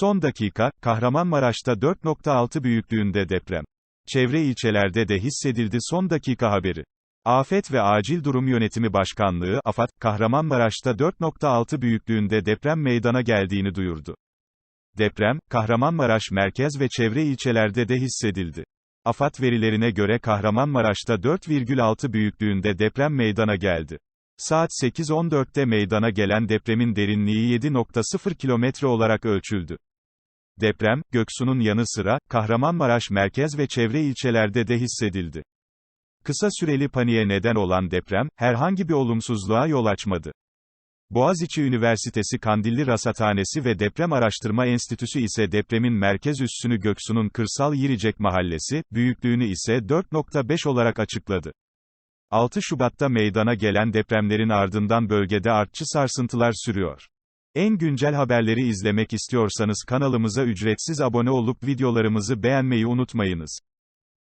Son dakika, Kahramanmaraş'ta 4.6 büyüklüğünde deprem. Çevre ilçelerde de hissedildi son dakika haberi. Afet ve Acil Durum Yönetimi Başkanlığı, AFAD, Kahramanmaraş'ta 4.6 büyüklüğünde deprem meydana geldiğini duyurdu. Deprem, Kahramanmaraş merkez ve çevre ilçelerde de hissedildi. AFAD verilerine göre Kahramanmaraş'ta 4,6 büyüklüğünde deprem meydana geldi. Saat 8.14'te meydana gelen depremin derinliği 7.0 kilometre olarak ölçüldü. Deprem, Göksu'nun yanı sıra, Kahramanmaraş merkez ve çevre ilçelerde de hissedildi. Kısa süreli paniğe neden olan deprem, herhangi bir olumsuzluğa yol açmadı. Boğaziçi Üniversitesi Kandilli Rasathanesi ve Deprem Araştırma Enstitüsü ise depremin merkez üssünü Göksu'nun Kırsal Yiricek Mahallesi, büyüklüğünü ise 4.5 olarak açıkladı. 6 Şubat'ta meydana gelen depremlerin ardından bölgede artçı sarsıntılar sürüyor. En güncel haberleri izlemek istiyorsanız kanalımıza ücretsiz abone olup videolarımızı beğenmeyi unutmayınız.